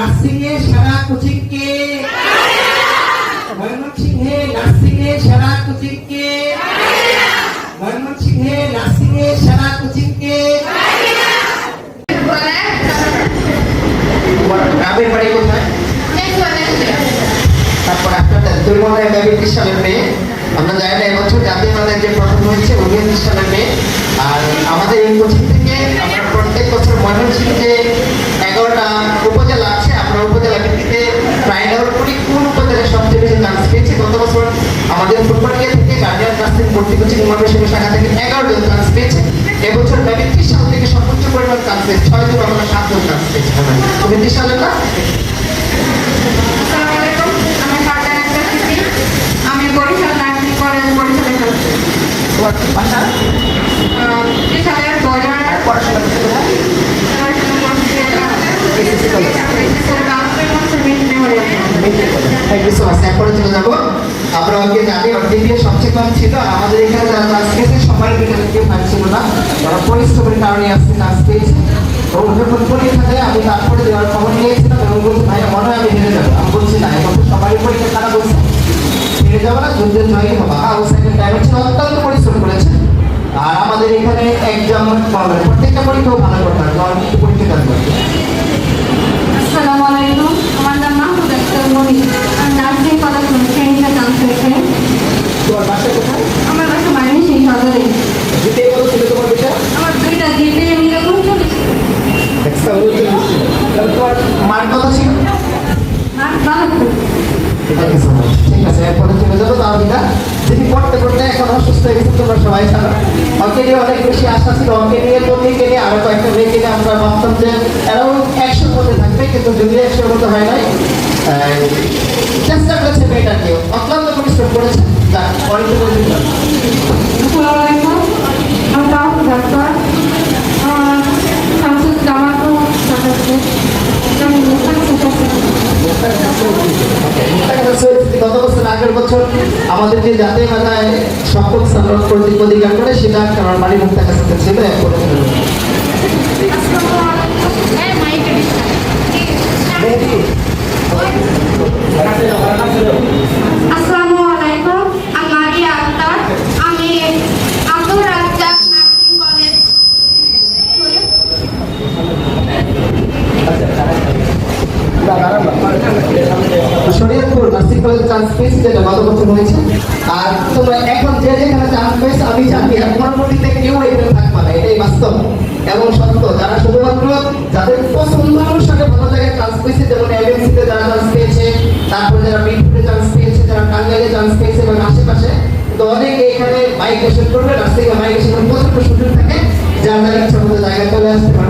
সেরা কোচিং কে ময়মনসিংহে নার্সিং এ সেরা কোচিং কে ময়মনসিংহে নার্সিং এ সেরা কে গ্রামের বাড়ি কোথায়? তারপর মনে হয় বিশ সালের মেয়ে। আমরা জানি না এবছর জাতীয় যে প্রথম হয়েছে উনিশ আর আমাদের এই কোচিং থেকে আমরা প্রত্যেক বছর ময়মনসিংহে আমাদের ফুটবলিয়া থেকে গার্ডিয়ান নার্সিং ভর্তি কোচিং শাখা থেকে এগারো জন চান্স পেয়েছে। এবছর ত্রিশ সাল থেকে সর্বোচ্চ পরিমাণ চান্স পেয়েছে। ছয় জন আমরা সাতজন চান্স পেয়েছি। তুমি ত্রিশ সালের আমি বরিশাল নার্সিং কলেজ বরিশালে তোমার পড়াশোনা করতে জানি ওর দিকে সবচেয়ে কম ছিল, আর আমাদের এখানে যারা ক্লাস পেয়েছে সবার দিকে কেউ ফাইভ ছিল না। যারা পরিশ্রমের কারণে আসছে ক্লাস পেয়েছে আমি তারপরে দেওয়ার খবর নিয়েছিলাম এবং বলছি ভাই মনে হয় আমি হেরে যাব। আমি বলছি, না, এখন তো সবারই পরীক্ষা খারাপ হচ্ছে হেরে যাব না, যুদ্ধের জয়ী হব। আর সেকেন্ড টাইম ছিল, অত্যন্ত পরিশ্রম করেছে। আর আমাদের এখানে একজন মানে প্রত্যেকটা পরীক্ষাও ভালো করতে হয় আমি পরীক্ষা দেবো আসসালামু আলাইকুম আমার নাম মাহমুদ আক্তার মনি আমি নার্সিং কলেজ ট্রেনিংয়ে চান্স হয়েছে তোমার বাসা কোথায় আমার বাসা মাইনি সেই সদরে জিতে কত ছিল তোমার বিষয় আমার দুইটা জিপে মিলে চল্লিশ তাহলে তোমার মান কত ছিল আর বাহাত্তর Thank you so much. এরপরে চলে যাব, তাও বিনা। যিনি পড়তে পড়তে এখন অসুস্থ হয়ে গেছে, তোমরা সবাই জানো। অঙ্কে নিয়ে অনেক বেশি আশা ছিল, অঙ্কে নিয়ে তন্নিকে নিয়ে, আরও কয়েকটা মেয়েকে নিয়ে আমরা ভাবতাম যে এরাও একশোর মধ্যে থাকবে, কিন্তু যদি একশোর মধ্যে হয় নাই চেষ্টা করেছে মেয়েটাকেও অত্যন্ত পরিশ্রম করেছে, যাক অনেক আসসালামু আলাইকুম আমি তাহলে ডাক্তার আমার শামসুল জামাতো সাথে আমি গত বছর আগের বছর আমাদের যে জাতীয় মেলায় সকল স্থান প্রতীক অধিকার করে সেটা আমার বাড়ি মুক্তার কাছে ছিল এরপরে আসসালামু আলাইকুম। আমি আক্তার আমি আব্দুর রাজ্জাক নার্সিং কলেজ শরীয়তপুর কলেজে চান্স পেয়েছি, যেটা গত বছর হয়েছে আর তোমরা এখন যে যেখানে চান্স পেয়েছ, আমি জানি আর পরবর্তীতে কেউ এখানে থাকবে না, এটাই বাস্তব। এবং সত্য, যারা শুধুমাত্র যাদের পছন্দ অনুসারে ভালো জায়গায় চান্স পেয়েছে, যেমন এমএনসিতে যারা চান্স পেয়েছে, তারপরে যারা মিরপুরে চান্স পেয়েছে, যারা টাঙ্গাইলে চান্স পেয়েছে এবং আশেপাশে তো অনেকে এখানে মাইগ্রেশন করবে এ মাইগ্রেশন প্রচণ্ড সুযোগ থাকে, যার যার ইচ্ছা মতো জায়গা চলে আসতে আর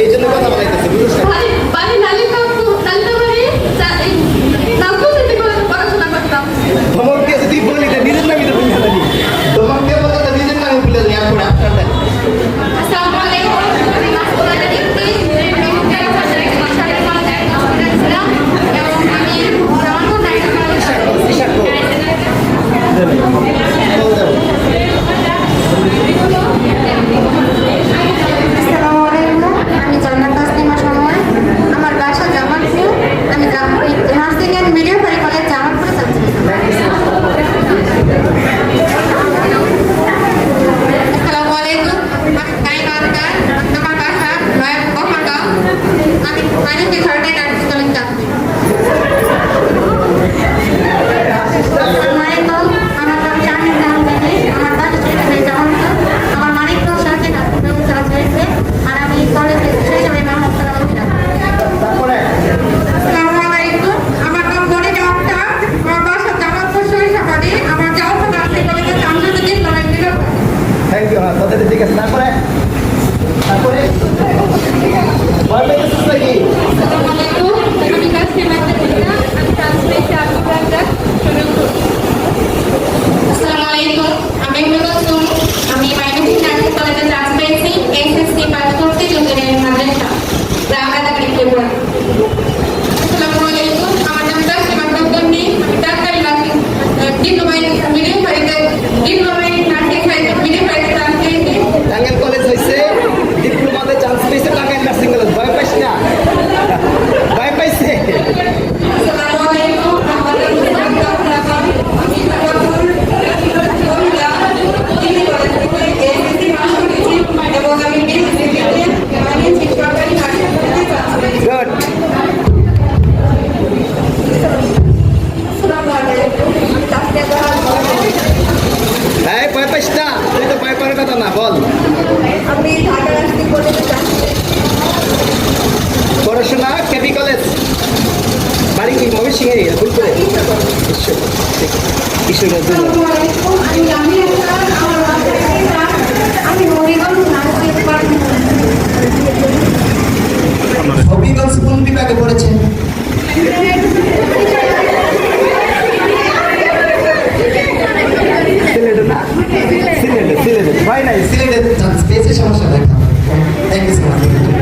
এই জন্য কথা বলাইতেছে বুঝছ যোগের মাদ্রাসা রামরাদা ক্রিকেট আসসালামু আলাইকুম আমার নাম তাসলিমা খাতুন আমি ডাক্তারি নার্সিং ডিপ্লোমা মিডিয়াম বাড়িতে ডিপ্লোমা এই ভয় পাইস না। তুই তো ভয় পাওয়ার কথা না বল। আমি ঢাকা পড়াশোনা কেবি কলেজ। বাড়ি কি মহিষ সিংহেরি ভুল করে হবিগঞ্জ কোন বিভাগে পড়েছেন সিলেটে ভয় নাই সিলেটে চান্স পেয়েছে সমস্যা দেখা থ্যাংক ইউ সো মাচ